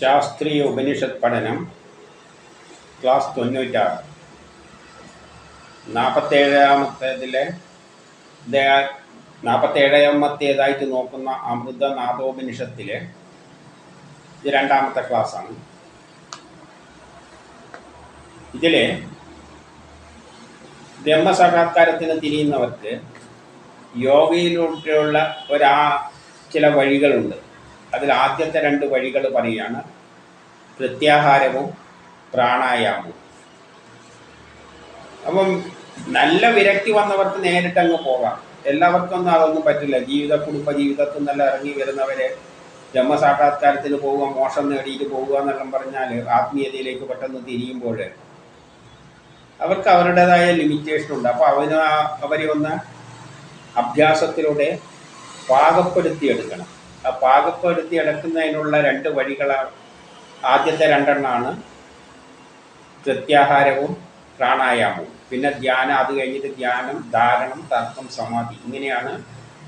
ശാസ്ത്രീയ ഉപനിഷത്ത് പഠനം ക്ലാസ് തൊണ്ണൂറ്റാറ്. നാൽപ്പത്തേഴാമത്തേതിലെ നാൽപ്പത്തേഴാമത്തേതായിട്ട് നോക്കുന്ന അമൃത നാദോപനിഷത്തിലെ ഇത് രണ്ടാമത്തെ ക്ലാസ്സാണ്. ഇതിലെ ബ്രഹ്മസാക്ഷാത്കാരത്തിന് തിരിയുന്നവർക്ക് യോഗയിലൂടെയുള്ള ഒരാ ചില വഴികളുണ്ട്. അതിൽ ആദ്യത്തെ രണ്ട് വഴികൾ പറയുകയാണ്. പ്രത്യാഹാരവും പ്രാണായാമവും. അപ്പം നല്ല വിരക്തി വന്നവർക്ക് നേരിട്ട് അങ്ങ് പോകാം. എല്ലാവർക്കും ഒന്നും അതൊന്നും പറ്റില്ല. ജീവിത കുടുംബ ജീവിതത്തിൽ നല്ല ഇറങ്ങി വരുന്നവരെ ജന്മസാക്ഷാത്കാരത്തിന് പോവുക മോശം നേടിയിട്ട് പോവുക എന്നെല്ലാം പറഞ്ഞാൽ ആത്മീയതയിലേക്ക് പെട്ടെന്ന് തിരിയുമ്പോൾ അവർക്ക് അവരുടേതായ ലിമിറ്റേഷൻ ഉണ്ട്. അപ്പോൾ അവന് അവരെ ഒന്ന് അഭ്യാസത്തിലൂടെ പാകപ്പെടുത്തിയെടുക്കണം. പാകപ്പെടുത്തി എടുക്കുന്നതിനുള്ള രണ്ട് വഴികളാണ് ആദ്യത്തെ രണ്ടെണ്ണമാണ് പ്രത്യാഹാരവും പ്രാണായാമവും. പിന്നെ ധ്യാനം അത് കഴിഞ്ഞിട്ട് ധ്യാനം ധാരണം തർക്കം സമാധി. ഇങ്ങനെയാണ്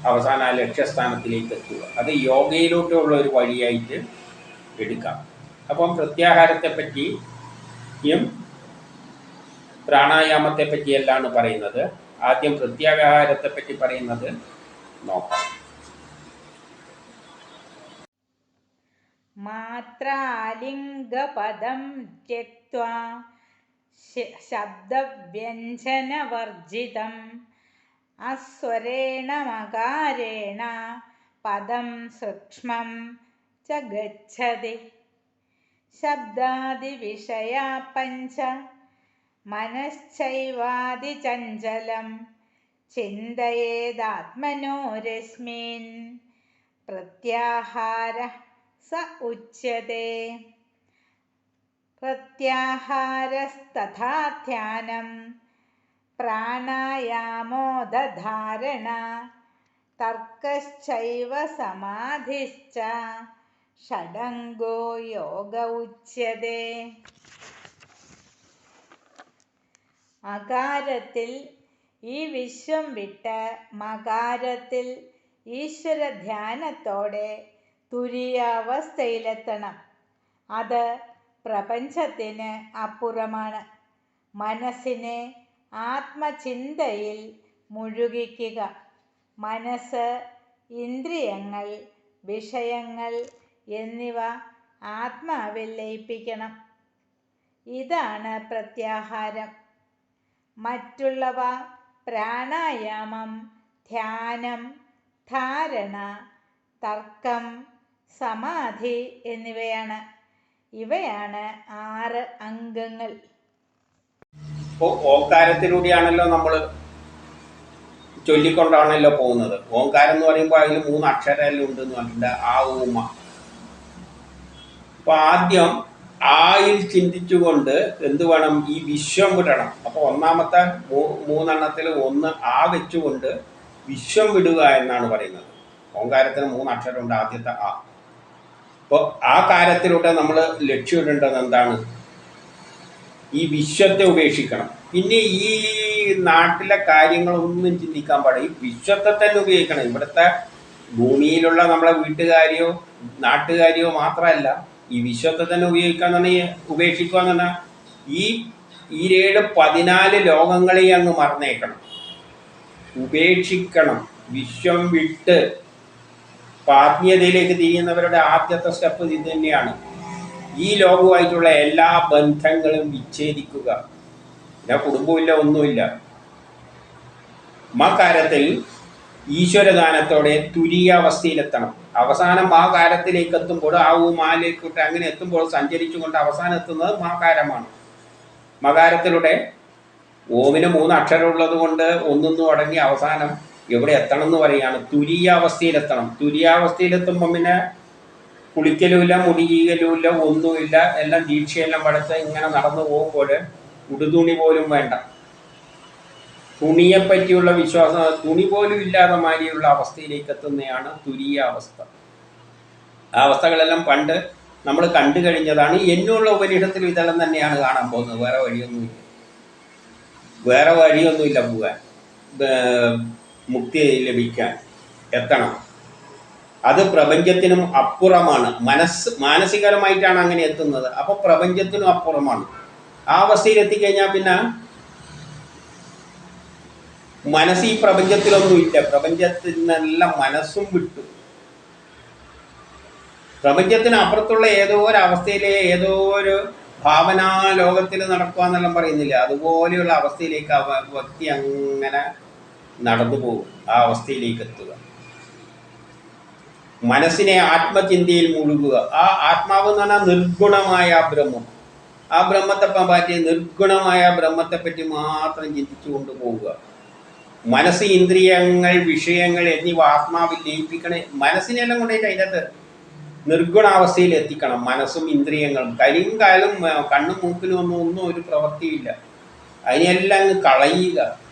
അവസാന ആ ലക്ഷ്യസ്ഥാനത്തിലേക്ക് എത്തുക. അത് യോഗയിലോട്ടുള്ള ഒരു വഴിയായിട്ട് എടുക്കാം. അപ്പം പ്രത്യാഹാരത്തെ പറ്റിയും പ്രാണായാമത്തെ പറ്റിയല്ലാണ് പറയുന്നത്. ആദ്യം പ്രത്യാഹാരത്തെ പറ്റി പറയുന്നത് നോക്കാം. मात्रालिङ्गपदं त्यक्त्वा शब्दव्यञ्जनवर्जितम्। अस्वरेण मकारेण पदं सूक्ष्मं च गच्छति। शब्दादिविषया पञ्च। मनश्चैवादिचञ्चलं चिन्तयेदात्मनोरस्मिन्। प्रत्याहारः സ ഉച്യത്തെ പ്രത്യാഹാരസ്തഥാ ധ്യാനം പ്രാണായാമോദധാരണ തർക്കശ്ചൈവ സമാധിശ്ച ഷഡംഗോ യോഗ ഉച്യതേ അകാരത്തിൽ ഈ വിശ്വം വിട്ട് മകാരത്തിൽ ഈശ്വര ധ്യാനത്തോടെ തുരിയാവസ്ഥയിലെത്തണം. അത് പ്രപഞ്ചത്തിന് അപ്പുറമാണ്. മനസ്സിനെ ആത്മചിന്തയിൽ മുഴുകിക്കുക. മനസ്സ് ഇന്ദ്രിയങ്ങൾ വിഷയങ്ങൾ എന്നിവ ആത്മാവിൽ ലയിപ്പിക്കണം. ഇതാണ് പ്രത്യാഹാരം. മറ്റുള്ളവ പ്രാണായാമം ധ്യാനം ധാരണ തർക്കം സമാധി എന്നിവയാണ്. ഇവയാണ് ആറ് അംഗങ്ങൾ. ഓങ്കാരത്തിലൂടെയാണല്ലോ നമ്മൾ ചൊല്ലിക്കൊണ്ടാണല്ലോ പോകുന്നത്. ഓങ്കാരം എന്ന് പറയുമ്പോൾ അതിൽ മൂന്ന് അക്ഷരമെല്ലാം ഉണ്ട് എന്ന് പറഞ്ഞിട്ടുണ്ട്. ആ ഊമ അപ്പോൾ ആദ്യം ആയിൽ ചിന്തിച്ചുകൊണ്ട് എന്ത് വേണം? ഈ വിശ്വം വിടണം. അപ്പോൾ ഒന്നാമത്തെ മൂന്നെണ്ണത്തിൽ ഒന്ന് ആ വെച്ചുകൊണ്ട് വിശ്വം വിടുക എന്നാണ് പറയുന്നത്. ഓങ്കാരത്തിന് മൂന്ന് അക്ഷരമുണ്ട്. ആദ്യത്തെ ആ. അപ്പോൾ ആ കാര്യത്തിലൂടെ നമ്മൾ ലക്ഷ്യമിടേണ്ടത് എന്താണ്? ഈ വിശ്വത്തെ ഉപേക്ഷിക്കണം. പിന്നെ ഈ നാട്ടിലെ കാര്യങ്ങളൊന്നും ചിന്തിക്കാൻ പാടില്ല. ഈ വിശ്വത്തെ തന്നെ ഉപയോഗിക്കണം ഇവിടുത്തെ ഭൂമിയിലുള്ള നമ്മളെ വീട്ടുകാരെയോ നാട്ടുകാരെയോ മാത്രമല്ല ഈ വിശ്വത്തെ തന്നെ ഉപയോഗിക്കുക തന്നെ ഉപേക്ഷിക്കുക എന്ന് പറഞ്ഞാൽ ഈ ഈരേഴ് പതിനാല് ലോകങ്ങളെയും അങ്ങ് മറന്നേക്കണം. ഉപേക്ഷിക്കണം. വിശ്വം വിട്ട് ഇപ്പം ആത്മീയതയിലേക്ക് തിരിയുന്നവരുടെ ആദ്യത്തെ സ്റ്റെപ്പ് ഇത് തന്നെയാണ്. ഈ ലോകവുമായിട്ടുള്ള എല്ലാ ബന്ധങ്ങളും വിച്ഛേദിക്കുക. പിന്നെ കുടുംബമില്ല ഒന്നുമില്ല. മകാരത്തിൽ ഈശ്വരദാനത്തോടെ തുരീയാവസ്ഥയിലെത്തണം അവസാനം ആ കാരത്തിലേക്ക് എത്തുമ്പോൾ ആ ഊമാലേക്കോട്ട് അങ്ങനെ എത്തുമ്പോൾ സഞ്ചരിച്ചുകൊണ്ട് അവസാനം എത്തുന്നത് മാകാരമാണ് മകാരത്തിലൂടെ ഓമിന് മൂന്ന് അക്ഷരം ഉള്ളത് കൊണ്ട് ഒന്നൊന്നും അടങ്ങി അവസാനം എവിടെ എത്തണം എന്ന് പറയുകയാണ്. തുരിയാവസ്ഥയിലെത്തണം. തുരീയാവസ്ഥയിലെത്തുമ്പം പിന്നെ കുളിക്കലുമില്ല മുടി ചീകലുമില്ല ഒന്നുമില്ല. എല്ലാം ദീക്ഷയെല്ലാം പഠിച്ച് ഇങ്ങനെ നടന്നു പോകുമ്പോൾ ഉടുതുണി പോലും വേണ്ട. തുണിയെ പറ്റിയുള്ള വിശ്വാസം തുണി പോലും ഇല്ലാതെ മാതിരിയുള്ള അവസ്ഥയിലേക്ക് എത്തുന്നതാണ് തുരീയ അവസ്ഥ ആ അവസ്ഥകളെല്ലാം പണ്ട് നമ്മൾ കണ്ടു കഴിഞ്ഞതാണ്. എന്നുള്ള ഉപനിഷത്തിൽ ഇതെല്ലാം തന്നെയാണ് കാണാൻ പോകുന്നത്. വേറെ വഴിയൊന്നുമില്ല. വേറെ വഴിയൊന്നുമില്ല പോകാൻ. മുക്തി ലഭിക്കാൻ എത്തണം. അത് പ്രപഞ്ചത്തിനും അപ്പുറമാണ്. മനസ്സ് മാനസികരമായിട്ടാണ് അങ്ങനെ എത്തുന്നത്. അപ്പോൾ പ്രപഞ്ചത്തിനും അപ്പുറമാണ്. ആ അവസ്ഥയിൽ എത്തിക്കഴിഞ്ഞാൽ പിന്നെ മനസ്സ് ഈ പ്രപഞ്ചത്തിലൊന്നുമില്ല പ്രപഞ്ചത്തിൽ നിന്നെല്ലാം മനസ്സും വിട്ടു. പ്രപഞ്ചത്തിന് അപ്പുറത്തുള്ള ഏതോ ഒരു അവസ്ഥയിലെ ഏതോ ഒരു ഭാവനാ ലോകത്തിൽ നടക്കുക എന്നെല്ലാം പറയുന്നില്ല. അതുപോലെയുള്ള അവസ്ഥയിലേക്ക് വ്യക്തി അങ്ങനെ നടന്നു പോകും ആ അവസ്ഥയിലേക്ക് എത്തുക മനസ്സിനെ ആത്മചിന്തയിൽ മുഴുകുക. ആ ആത്മാവ് എന്ന് പറഞ്ഞാൽ നിർഗുണമായ ബ്രഹ്മം. ആ ബ്രഹ്മത്തെ പറ്റി നിർഗുണമായ ബ്രഹ്മത്തെ പറ്റി മാത്രം ചിന്തിച്ചു കൊണ്ടുപോവുക മനസ്സ് ഇന്ദ്രിയങ്ങൾ വിഷയങ്ങൾ എന്നിവ ആത്മാവിൽ ലയിപ്പിക്കണേ. മനസ്സിനെല്ലാം കൊണ്ടേറ്റ് അതിനകത്ത് നിർഗുണാവസ്ഥയിൽ എത്തിക്കണം. മനസ്സും ഇന്ദ്രിയങ്ങളും. കരിയും കാലും കണ്ണും മൂക്കിലും ഒന്നും ഒന്നും ഒരു പ്രവൃത്തിയില്ല. അതിനെല്ലാം അങ്ങ് കളയുക.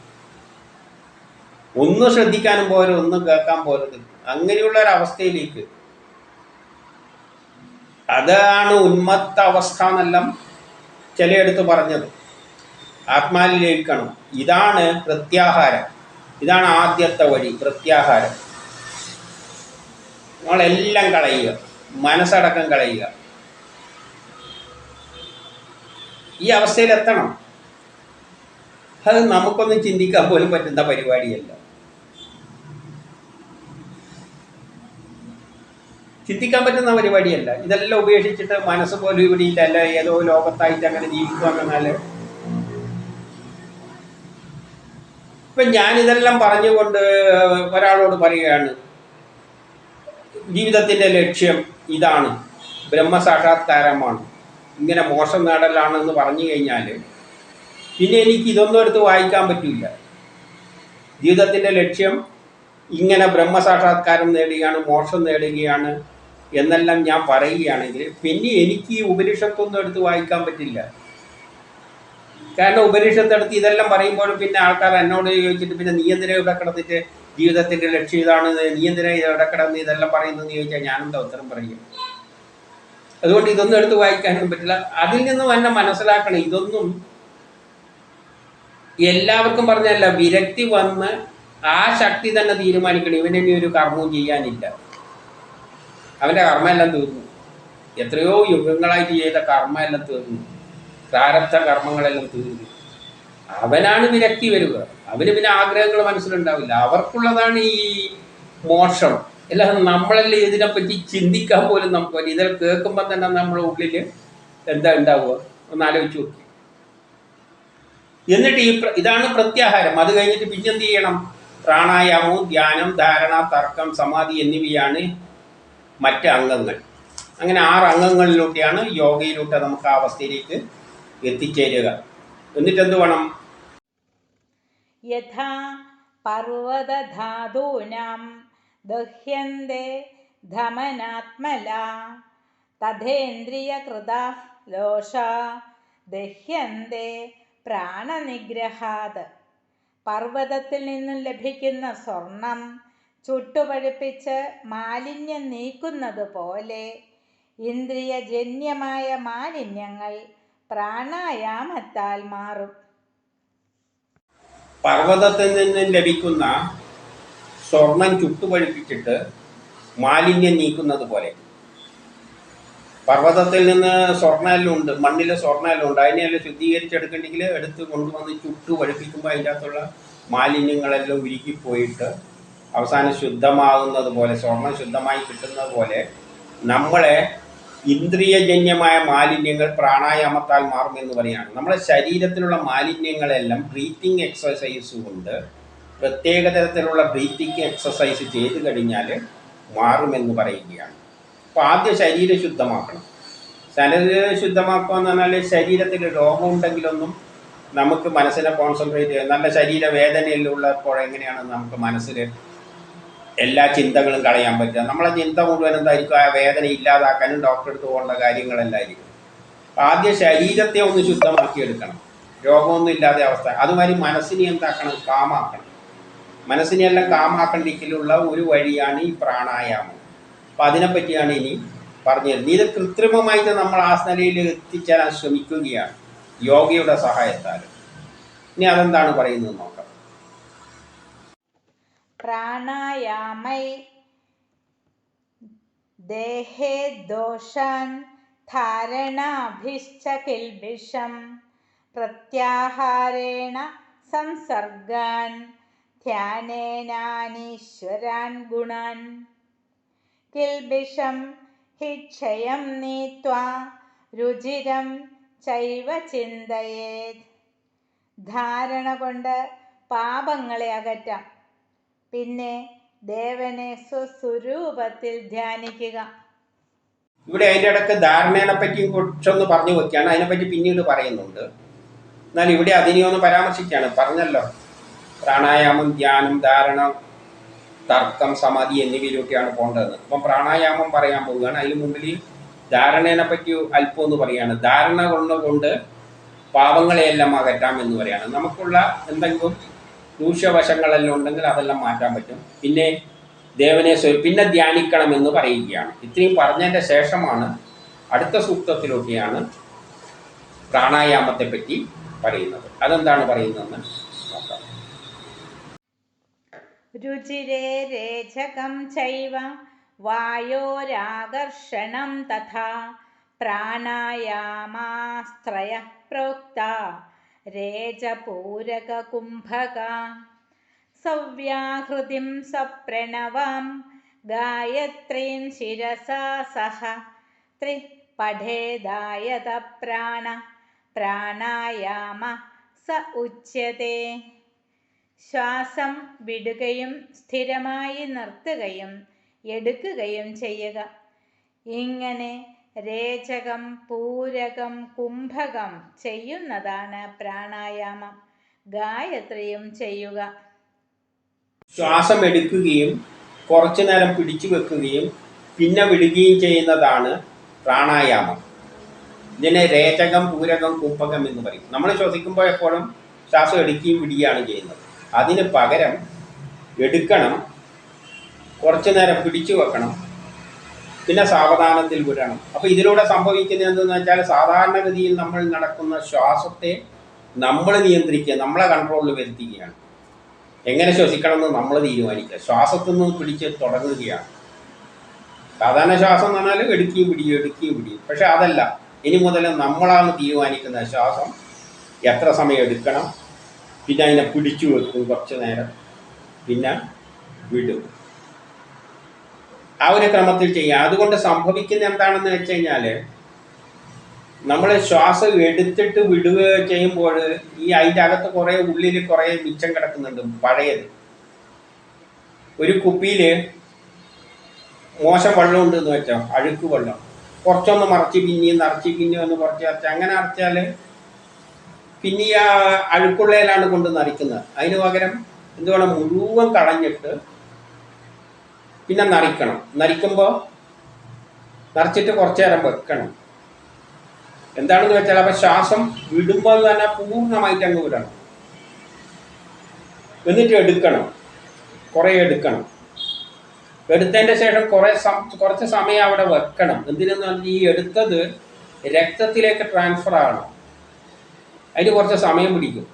ഒന്നും ശ്രദ്ധിക്കാനും പോലും ഒന്നും കേൾക്കാൻ പോലും അങ്ങനെയുള്ള ഒരു അവസ്ഥയിലേക്ക് അതാണ് ഉന്മത്ത അവസ്ഥ എന്നെല്ലാം ചിലയിടത്ത് പറഞ്ഞത്. ആത്മാവിലേക്കണം ഇതാണ് പ്രത്യാഹാരം. ഇതാണ് ആദ്യത്തെ വഴി പ്രത്യാഹാരം. നമ്മളെല്ലാം കളയുക. മനസ്സടക്കം കളയുക. ഈ അവസ്ഥയിൽ എത്തണം അത് നമുക്കൊന്നും ചിന്തിക്കാൻ പോലും പറ്റുന്ന പരിപാടിയല്ല. ചിന്തിക്കാൻ പറ്റുന്ന പരിപാടിയല്ല. ഇതെല്ലാം ഉപേക്ഷിച്ചിട്ട് മനസ്സ് പോലും ഇവിടെ ഇല്ല. ഏതോ ലോകത്തായിട്ട് അങ്ങനെ ജീവിക്കുക എന്നാൽ ഇപ്പൊ ഞാനിതെല്ലാം പറഞ്ഞുകൊണ്ട് ഒരാളോട് പറയുകയാണ്. ജീവിതത്തിന്റെ ലക്ഷ്യം ഇതാണ്. ബ്രഹ്മസാക്ഷാത്കാരമാണ്. ഇങ്ങനെ മോശം നേടലാണെന്ന് പറഞ്ഞു കഴിഞ്ഞാൽ പിന്നെ എനിക്ക് ഇതൊന്നും എടുത്ത് വായിക്കാൻ പറ്റില്ല ജീവിതത്തിന്റെ ലക്ഷ്യം ഇങ്ങനെ ബ്രഹ്മസാക്ഷാത്കാരം നേടുകയാണ് മോക്ഷം നേടുകയാണ്. എന്നെല്ലാം ഞാൻ പറയുകയാണെങ്കിൽ പിന്നെ എനിക്ക് ഈ ഉപനിഷത്തൊന്നും എടുത്ത് വായിക്കാൻ പറ്റില്ല. കാരണം ഉപനിഷത്തെടുത്ത് ഇതെല്ലാം പറയുമ്പോൾ പിന്നെ ആൾക്കാർ എന്നോട് ചോദിച്ചിട്ട് പിന്നെ നീ ഇവിടെ കിടന്നിട്ട് ജീവിതത്തിന്റെ ലക്ഷ്യം ഇതാണ്? നീ ഇവിടെ കിടന്ന് ഇതെല്ലാം പറയുന്നതെന്ന് ചോദിച്ചാൽ ഞാനെന്താ ഉത്തരം പറയും? അതുകൊണ്ട് ഇതൊന്നും എടുത്ത് വായിക്കാനൊന്നും പറ്റില്ല. അതിൽ നിന്നും എന്നെ മനസ്സിലാക്കണം. ഇതൊന്നും എല്ലാവർക്കും പറഞ്ഞല്ല വിരക്തി വന്ന് ആ ശക്തി തന്നെ തീരുമാനിക്കണം. ഇവനെ ഒരു കർമ്മവും ചെയ്യാനില്ല. അവന്റെ കർമ്മ എല്ലാം തീർന്നു. എത്രയോ യുഗങ്ങളായിട്ട് ചെയ്ത കർമ്മ എല്ലാം തീർന്നു. പ്രാരബ്ധ കർമ്മങ്ങളെല്ലാം തീർന്നു. അവനാണ് വിരക്തി വരിക. അവന് പിന്നെ ആഗ്രഹങ്ങൾ മനസ്സിലുണ്ടാവില്ല. അവർക്കുള്ളതാണ് ഈ മോക്ഷം. അല്ലാതെ നമ്മളല്ലേ ഇതിനെപ്പറ്റി ചിന്തിക്കാൻ പോലും നമുക്ക് പറ്റില്ല. ഇതെല്ലാം കേൾക്കുമ്പോൾ തന്നെ നമ്മുടെ ഉള്ളിൽ എന്താ ഉണ്ടാവുക? ഒന്ന് ആലോചിച്ച് നോക്കി. എന്നിട്ട് ഈ ഇതാണ് പ്രത്യാഹാരം. അത് കഴിഞ്ഞിട്ട് പിന്നെന്ത് ചെയ്യണം? പ്രാണായാമവും ധ്യാനം ധാരണ തർക്കം സമാധി എന്നിവയാണ് മറ്റ് അംഗങ്ങൾ. അങ്ങനെ ആറ് അംഗങ്ങളിലൂടെയാണ് യോഗയിലൂടെ നമുക്ക് ആ അവസ്ഥയിലേക്ക് എത്തിച്ചേരുക. എന്നിട്ട് എന്ത് വേണം യഥാ പർവതധാതൂനാം ദഹ്യന്തെ ധമനാത്മല തഥേന്ദ്രിയകൃത ലോഷ ദഹ്യന്തെ പ്രാണനിഗ്രഹാത്. പർവതത്തിൽ നിന്നും ലഭിക്കുന്ന സ്വർണം ചുട്ടുപഴുപ്പിച്ച് മാലിന്യം നീക്കുന്നത് പോലെ ഇന്ദ്രിയജന്യമായ മാലിന്യങ്ങൾ പ്രാണായാമത്താൽ മാറും. പർവതത്തിൽ നിന്ന് ലഭിക്കുന്ന സ്വർണം ചുട്ടുപഴുപ്പിച്ചിട്ട് മാലിന്യം നീക്കുന്നത് പോലെ. പർവതത്തിൽ നിന്ന് സ്വർണെല്ലാം ഉണ്ട് മണ്ണിൽ സ്വർണെല്ലാം ഉണ്ട് അതിനെല്ലാം ശുദ്ധീകരിച്ചെടുക്കണമെങ്കിൽ എടുത്ത് കൊണ്ടുവന്ന് ചുട്ടു പഴുപ്പിക്കുമ്പോൾ അതിന്റെ അകത്തുള്ള മാലിന്യങ്ങളെല്ലാം ഉരുകിപ്പോയിട്ട് അവസാനം ശുദ്ധമാകുന്നത് പോലെ സ്വർണം ശുദ്ധമായി കിട്ടുന്നത് പോലെ നമ്മളെ ഇന്ദ്രിയജന്യമായ മാലിന്യങ്ങൾ പ്രാണായാമത്താൽ മാറുമെന്ന് പറയുകയാണ്. നമ്മുടെ ശരീരത്തിലുള്ള മാലിന്യങ്ങളെല്ലാം ബ്രീത്തിങ് എക്സസൈസ് കൊണ്ട് പ്രത്യേക തരത്തിലുള്ള ബ്രീത്തിങ് എക്സസൈസ് ചെയ്ത് കഴിഞ്ഞാൽ മാറുമെന്ന് പറയുകയാണ്. അപ്പോൾ ആദ്യം ശരീരം ശുദ്ധമാക്കണം. ശരീരം ശുദ്ധമാക്കുക എന്ന് പറഞ്ഞാൽ ശരീരത്തിൽ രോഗമുണ്ടെങ്കിലൊന്നും നമുക്ക് മനസ്സിനെ കോൺസെൻട്രേറ്റ് ചെയ്യാം. നല്ല ശരീരവേദനയിലുള്ളപ്പോൾ എങ്ങനെയാണ് നമുക്ക് മനസ്സിൽ എല്ലാ ചിന്തകളും കളയാൻ പറ്റുക. നമ്മളെ ചിന്ത മുഴുവൻ എന്തായിരിക്കും? ആ വേദന ഇല്ലാതാക്കാനും ഡോക്ടറെ അടുത്ത് പോകേണ്ട കാര്യങ്ങളെല്ലായിരിക്കും. ആദ്യം ശരീരത്തെ ഒന്ന് ശുദ്ധമാക്കിയെടുക്കണം രോഗമൊന്നും ഇല്ലാതെ അവസ്ഥ. അതുമാതിരി മനസ്സിനെ എന്താക്കണം? കാമാക്കണം. മനസ്സിനെ എല്ലാം കാമാക്കണ്ടിക്കലുള്ള ഒരു വഴിയാണ് ഈ പ്രാണായാമം. അപ്പം അതിനെപ്പറ്റിയാണ് ഇനി പറഞ്ഞു തരുന്നത് ഇത് കൃത്രിമമായിട്ട് നമ്മൾ ആ നിലയിൽ എത്തിച്ചേരാൻ ശ്രമിക്കുകയാണ്. യോഗയുടെ സഹായത്താൽ. ഇനി അതെന്താണ് പറയുന്നത് നോക്കാം. പ്രാണായാമൈ ദേഹേ ദോഷാൻ ധാരണാഭിശ്ച കിൽബിഷം പ്രത്യാഹാരേണ സംസർഗാൻ ധ്യാനേനാനീശ്വരാൻ ഗുണാൻ കിൽബിഷം ഹി ക്ഷയം നീത്വാ രുചിരം ചൈവ ചിന്തയേത് ധാരണ കൊണ്ട് പാപങ്ങളെ അകറ്റാം. പിന്നെ ദേവനെ സ്വസ്വരൂപത്തിൽ ധ്യാനിക്കുക. ഇവിടെ അതിന്റെ ഇടയ്ക്ക് ധാരണയെ പറ്റി കുറച്ചൊന്ന് പറഞ്ഞു വെക്കുകയാണ്. അതിനെപ്പറ്റി പിന്നീട് പറയുന്നുണ്ട്. എന്നാൽ ഇവിടെ അതിനെയൊന്ന് പരാമർശിക്കുകയാണ്. പറഞ്ഞല്ലോ. പ്രാണായാമം ധ്യാനം ധാരണ തർക്കം സമാധി എന്നിവയിലൊക്കെയാണ് പോകേണ്ടത് അപ്പം പ്രാണായാമം പറയാൻ പോവുകയാണ്. അതിന് മുമ്പിൽ ധാരണയെ പറ്റി അല്പം ഒന്ന് പറയുകയാണ്. ധാരണ കൊണ്ടുകൊണ്ട് പാപങ്ങളെയെല്ലാം അകറ്റാം എന്ന് പറയുകയാണ്. നമുക്കുള്ള എന്തെങ്കിലും ദൂഷ്യവശങ്ങളെല്ലാം ഉണ്ടെങ്കിൽ അതെല്ലാം മാറ്റാൻ പറ്റും. പിന്നെ ദേവനെ പിന്നെ ധ്യാനിക്കണമെന്ന് പറയുകയാണ്. ഇത്രയും പറഞ്ഞതിന്റെ ശേഷമാണ് അടുത്ത സൂക്തത്തിലൊക്കെയാണ് പ്രാണായാമത്തെ പറ്റി പറയുന്നത്. അതെന്താണ് പറയുന്നതെന്ന് നോക്കാം. രുചിരേ രേചകം ചൈവ വായോരാകർഷണം തഥാ പ്രാണായാമാസ്ത്രയ പ്രോക്ത സവ്യാഹൃതിം സപ്രണവാം. ഗായത്രീം ശിരസാ സഹ. ത്രി പഠേദായത പ്രാണ പ്രാണായാമ സ ഉച്യത്തെ ശ്വാസം വിടുകയും സ്ഥിരമായി നിർത്തുകയും എടുക്കുകയും ചെയ്യുക. ഇങ്ങനെ രേചകം പൂരകം കുംഭകം ചെയ്യുന്നതാണ് പ്രാണായാമം. ഗായത്രിയും ചെയ്യുക. ശ്വാസം എടുക്കുകയും കുറച്ചു നേരം പിടിച്ചു വെക്കുകയും പിന്നെ വിടുകയും ചെയ്യുന്നതാണ് പ്രാണായാമം. ഇതിനെ രേചകം പൂരകം കുംഭകം എന്ന് പറയും. നമ്മൾ ശ്വസിക്കുമ്പോൾ എപ്പോഴും ശ്വാസം എടുക്കുകയും വിടുകയാണ് ചെയ്യുന്നത്. അതിന് പകരം എടുക്കണം കുറച്ചു നേരം പിടിച്ചു വെക്കണം പിന്നെ സാവധാനത്തിൽ വിടണം അപ്പോൾ ഇതിലൂടെ സംഭവിക്കുന്നത് എന്തെന്ന് വെച്ചാൽ സാധാരണഗതിയിൽ നമ്മൾ നടക്കുന്ന ശ്വാസത്തെ നമ്മൾ നിയന്ത്രിക്കുക നമ്മളെ കൺട്രോളിൽ വരുത്തുകയാണ്. എങ്ങനെ ശ്വസിക്കണം എന്ന് നമ്മൾ തീരുമാനിക്കുക. ശ്വാസത്തിൽ നിന്ന് പിടിച്ച് തുടങ്ങുകയാണ്. സാധാരണ ശ്വാസം എന്ന് പറഞ്ഞാൽ എടുക്കുകയും പിടിയും എടുക്കുകയും പിടിയും പക്ഷെ അതല്ല. ഇനി മുതൽ നമ്മളാണ് തീരുമാനിക്കുന്ന ശ്വാസം എത്ര സമയം എടുക്കണം. പിന്നെ അതിനെ പിടിച്ചു വെക്കും കുറച്ച് നേരം. പിന്നെ വിടും. ആ ഒരു ക്രമത്തിൽ ചെയ്യുക. അതുകൊണ്ട് സംഭവിക്കുന്ന എന്താണെന്ന് വെച്ച് കഴിഞ്ഞാൽ നമ്മൾ ശ്വാസം എടുത്തിട്ട് വിടുക ചെയ്യുമ്പോൾ ഈ അതിന്റെ അകത്ത് കുറേ ഉള്ളിൽ കുറേ മിച്ചം കിടക്കുന്നുണ്ട് പഴയത്. ഒരു കുപ്പിയിൽ മോശം വെള്ളം എന്ന് വെച്ചോ അഴുക്ക് വെള്ളം. കുറച്ചൊന്ന് മറച്ച് പിന്നെയും നിറച്ച് പിന്നെയും ഒന്ന് കുറച്ച് നിറച്ച് അങ്ങനെ അടച്ചാൽ പിന്നെ ആ അഴുക്കുള്ളയിലാണ് കൊണ്ട് നിറയ്ക്കുന്നത്. അതിന് പകരം എന്തുവേണം? മുഴുവൻ കളഞ്ഞിട്ട് പിന്നെ നരിക്കണം. നരിക്കുമ്പോൾ നിറച്ചിട്ട് കുറച്ച് നേരം വെക്കണം. എന്താണെന്ന് വെച്ചാൽ അപ്പൊ ശ്വാസം വിടുമ്പോൾ തന്നെ പൂർണമായിട്ട് അങ്ങ് വിടണം. എന്നിട്ട് എടുക്കണം. കുറേ എടുക്കണം. എടുത്തതിന്റെ ശേഷം കുറേ കുറച്ച് സമയം അവിടെ വെക്കണം. എന്തിനെന്ന് പറഞ്ഞാൽ ഈ എടുത്തത് രക്തത്തിലേക്ക് ട്രാൻസ്ഫർ ആകണം അതിന് കുറച്ച് സമയം പിടിക്കും.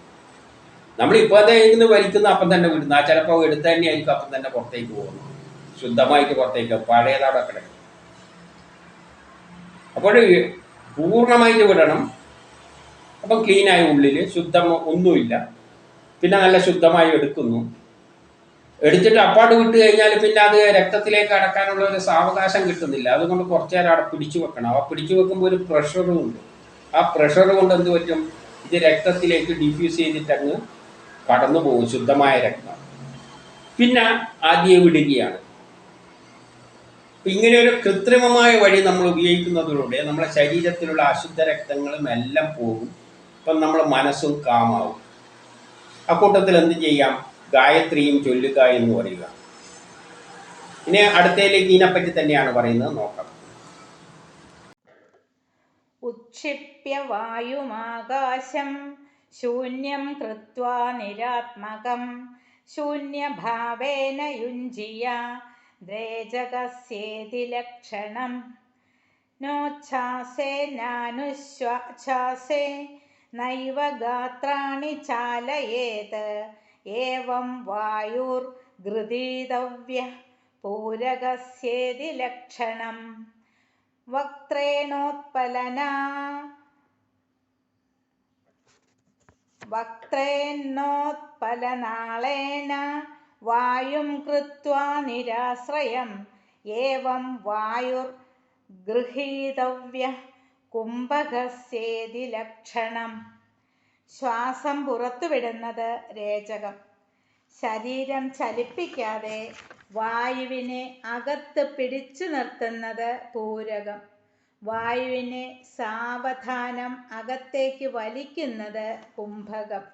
നമ്മൾ ഇപ്പോൾ ഇരുന്ന് വലിക്കുന്ന അപ്പം തന്നെ വിടുന്ന. ചിലപ്പോൾ എടുത്ത് തന്നെ ആയിരിക്കും അപ്പം തന്നെ പുറത്തേക്ക് പോകുന്നു ശുദ്ധമായിട്ട് പുറത്തേക്ക് പഴയതവിടെ കിടക്കും അപ്പോൾ പൂർണമായിട്ട് വിടണം. അപ്പം ക്ലീനായ ഉള്ളിൽ ശുദ്ധം ഒന്നുമില്ല. പിന്നെ നല്ല ശുദ്ധമായി എടുക്കുന്നു. എടുത്തിട്ട് അപ്പാട് വിട്ട് കഴിഞ്ഞാൽ പിന്നെ അത് രക്തത്തിലേക്ക് അടക്കാനുള്ള ഒരു സാവകാശം കിട്ടുന്നില്ല. അതുകൊണ്ട് കുറച്ച് നേരം അവിടെ പിടിച്ചു വെക്കണം. ആ പിടിച്ചു വെക്കുമ്പോൾ ഒരു പ്രഷറും ഉണ്ട്. ആ പ്രഷർ കൊണ്ട് എന്ത് പറ്റും? ഇത് രക്തത്തിലേക്ക് ഡിഫ്യൂസ് ചെയ്തിട്ട് അങ്ങ് കടന്നു പോകും ശുദ്ധമായ രക്തം. പിന്നെ ആദ്യം വിടുകയാണ്. ഇങ്ങനെ ഒരു കൃത്രിമമായ വഴി നമ്മൾ ഉപയോഗിക്കുന്നതിലൂടെ നമ്മുടെ ശരീരത്തിലുള്ള അശുദ്ധ രക്തങ്ങളും എല്ലാം പോകും. അപ്പം നമ്മുടെ മനസ്സും കാമാവും. അക്കൂട്ടത്തിൽ എന്ത് ചെയ്യാം? ഗായത്രിയും ചൊല്ലുക എന്ന് പറയുക. ഇനി അടുത്തയിലേക്ക് ഇതിനെപ്പറ്റി തന്നെയാണ് പറയുന്നത്. നോക്കാം. ഉക്ഷിപ്യ വായുമാകാശം ശൂന്യം കൃത്വാ നിരാത്മകം ശൂന്യഭാവേന യുഞ്ജിയ ദ്രേജകസ്യേതി ലക്ഷണം നോച്ഛാസേ നാനുശ്വാസേ നൈവ ഗാത്രാണി ചാലയേത്. ഏവം വായുർഗൃതീതവ്യ പൂരകസ്യേതി ലക്ഷണം വക്ത്രേണോത്പലനാ വക്ത്രേന്നോത്പലനാളേന വായും കൃത്വാ നിരാശ്രയം. ഏവം വായുർ ഗൃഹീതവ്യ കുംഭകസേതി ലക്ഷണം. ശ്വാസം പുറത്തുവിടുന്നത് രേചകം. ശരീരം ചലിപ്പിക്കാതെ വായുവിനെ അകത്ത് പിടിച്ചു നിർത്തുന്നത് പൂരകം. വായുവിനെ സാവധാനം അകത്തേക്ക് വലിക്കുന്നത് കുംഭകം.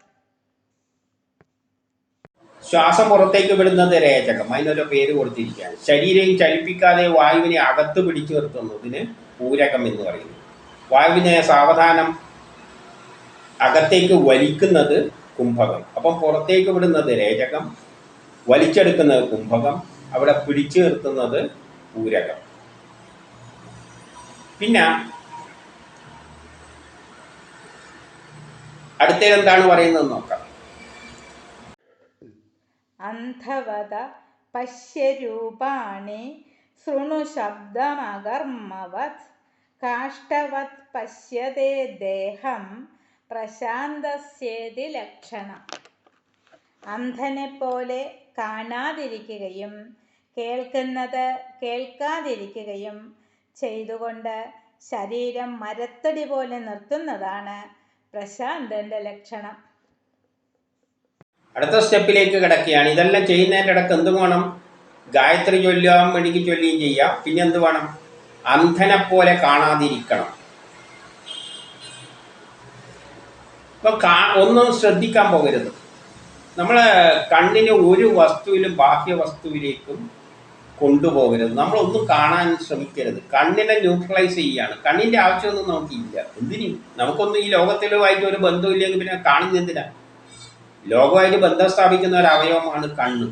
ശ്വാസം പുറത്തേക്ക് വിടുന്നത് രേചകം അതിനൊരു പേര് കൊടുത്തിരിക്കുകയാണ്. ശരീരം ചലിപ്പിക്കാതെ വായുവിനെ അകത്ത് പിടിച്ചു നിർത്തുന്നതിന് പൂരകം എന്ന് പറയുന്നു. വായുവിനെ സാവധാനം അകത്തേക്ക് വലിക്കുന്നത് കുംഭകം. അപ്പം പുറത്തേക്ക് വിടുന്നത് രേചകം വലിച്ചെടുക്കുന്നത് കുംഭകം അവിടെ പിടിച്ചു നിർത്തുന്നത് പൂരകം. പിന്നെ അടുത്തതെന്താണ് പറയുന്നത് നോക്കാം. അന്ധവത പശ്യരൂപാണി ശൃണു ശബ്ദമകർമ്മവത് കാഷ്ടവത് പശ്യതേ ദേഹം പ്രശാന്തസ്യേതി ലക്ഷണം. അന്ധനെ പോലെ കാണാതിരിക്കുകയും കേൾക്കുന്നത് കേൾക്കാതിരിക്കുകയും ചെയ്തുകൊണ്ട് ശരീരം മരത്തടി പോലെ നിർത്തുന്നതാണ് പ്രശാന്തന്റെ ലക്ഷണം. അടുത്ത സ്റ്റെപ്പിലേക്ക് കിടക്കുകയാണ്. ഇതെല്ലാം ചെയ്യുന്നതിന്റെ ഇടയ്ക്ക് എന്ത് വേണം? ഗായത്രി ചൊല്ലുകയും മെഴുകി ചൊല്ലുകയും ചെയ്യാം പിന്നെ എന്ത് വേണം? അന്ധനെ പോലെ കാണാതിരിക്കണം. ഇപ്പം കാ ഒന്നും ശ്രദ്ധിക്കാൻ പോകരുത്. നമ്മൾ കണ്ണിന് ഒരു വസ്തുവിലും ബാഹ്യ വസ്തുവിലേക്കും കൊണ്ടുപോകരുത്. നമ്മളൊന്നും കാണാൻ ശ്രമിക്കരുത്. കണ്ണിനെ ന്യൂട്രലൈസ് ചെയ്യാണ് കണ്ണിന്റെ ആവശ്യമൊന്നും നമുക്കില്ല. എന്തിനും? നമുക്കൊന്നും ഈ ലോകത്തിലുമായിട്ട് ഒരു ബന്ധമില്ലെങ്കിൽ പിന്നെ കാണുന്ന എന്തിനാ ലോകമായിട്ട് ബന്ധം സ്ഥാപിക്കുന്ന ഒരു അവയവമാണ് കണ്ണ്.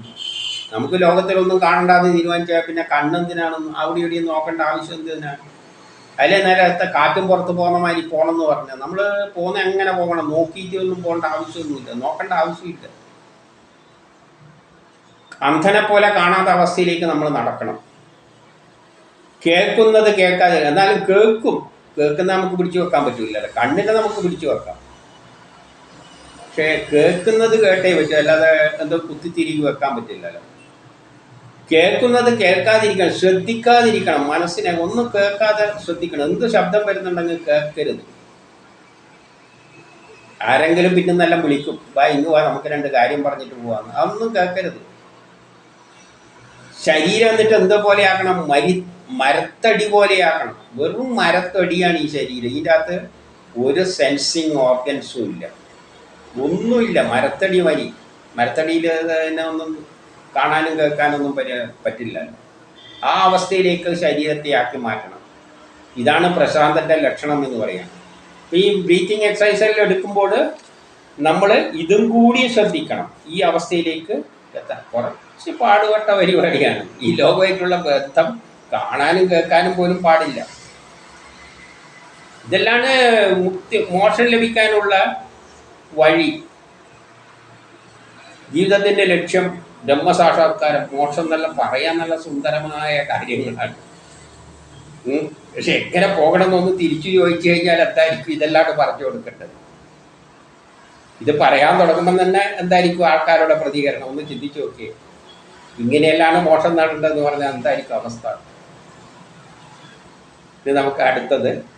നമുക്ക് ലോകത്തിലൊന്നും കാണണ്ടാന്ന് തീരുമാനിച്ചാൽ പിന്നെ കണ്ണെന്തിനാണെന്ന് അവിടെ ഇവിടെയും നോക്കേണ്ട ആവശ്യം എന്തിനാണ് അതിലെ നേരത്തെ കാറ്റും പുറത്ത് പോകുന്ന മാതിരി പോകണമെന്ന് പറഞ്ഞാൽ നമ്മൾ പോകുന്ന എങ്ങനെ പോകണം? നോക്കിയിട്ട് ഒന്നും പോകേണ്ട ആവശ്യമൊന്നുമില്ല. നോക്കേണ്ട ആവശ്യമില്ല. അന്ധനെ പോലെ കാണാത്ത അവസ്ഥയിലേക്ക് നമ്മൾ നടക്കണം. കേൾക്കുന്നത് കേൾക്കാതെ എന്നാലും കേൾക്കും. കേൾക്കുന്ന നമുക്ക് പിടിച്ചു വെക്കാൻ പറ്റില്ലല്ലോ കണ്ണിനെ നമുക്ക് പിടിച്ചു വെക്കാം. പക്ഷേ കേൾക്കുന്നത് കേട്ടേ പറ്റൂ അല്ലാതെ എന്തോ കുത്തിത്തിരികി വെക്കാൻ പറ്റില്ലല്ലോ. കേൾക്കുന്നത് കേൾക്കാതിരിക്കണം ശ്രദ്ധിക്കാതിരിക്കണം മനസ്സിനെ ഒന്നും കേൾക്കാതെ ശ്രദ്ധിക്കണം. എന്ത് ശബ്ദം വരുന്നുണ്ടെങ്കിൽ കേൾക്കരുത്. ആരെങ്കിലും പിന്നെ നല്ല വിളിക്കും വാ ഇന്ന് വാ നമുക്ക് രണ്ട് കാര്യം പറഞ്ഞിട്ട് പോവാന്ന്. അതൊന്നും കേൾക്കരുത്. ശരീരം എന്നിട്ട് എന്തോ പോലെ ആക്കണം മരി മരത്തടി പോലെയാക്കണം വെറും മരത്തടിയാണ് ഈ ശരീരം. ഇതിന്റെ അകത്ത് ഒരു സെൻസിങ് ഓർഗൻസും ഇല്ല. ഒന്നുമില്ല. മരത്തടി വരി മരത്തടിയിൽ തന്നെ ഒന്നും കാണാനും കേൾക്കാനൊന്നും പറ്റ പറ്റില്ല. ആ അവസ്ഥയിലേക്ക് ശരീരത്തെ ആക്കി മാറ്റണം. ഇതാണ് പ്രശാന്തന്റെ ലക്ഷണം എന്ന് പറയാം. ഈ ബ്രീത്തിങ് എക്സസൈസിൽ എടുക്കുമ്പോൾ നമ്മൾ ഇതും കൂടി ശ്രദ്ധിക്കണം. ഈ അവസ്ഥയിലേക്ക് എത്താൻ. കുറച്ച് പാടുപെട്ട പരിപാടിയാണ്. ഈ ലോകമായിട്ടുള്ള ബന്ധം കാണാനും കേൾക്കാനും പോലും പാടില്ല. ഇതെല്ലാം മുക്തി മോഷൻ ലഭിക്കാനുള്ള വഴി. ജീവിതത്തിന്റെ ലക്ഷ്യം ബ്രഹ്മസാക്ഷാത്കാരം. മോക്ഷം എന്നെല്ലാം പറയാൻ നല്ല സുന്ദരമായ കാര്യങ്ങളാണ്. പക്ഷെ എങ്ങനെ പോകണം എന്നൊന്ന് തിരിച്ചു ചോദിച്ചു കഴിഞ്ഞാൽ എന്തായിരിക്കും ഇതെല്ലാം പറഞ്ഞു കൊടുക്കേണ്ടത്. ഇത് പറയാൻ തുടങ്ങുമ്പോൾ തന്നെ എന്തായിരിക്കും ആൾക്കാരുടെ പ്രതികരണം? ഒന്ന് ചിന്തിച്ചു നോക്കിയേ. ഇങ്ങനെയെല്ലാം മോഷം നേടേണ്ടതെന്ന് പറഞ്ഞാൽ എന്തായിരിക്കും അവസ്ഥ? ഇത് നമുക്ക് അടുത്തത്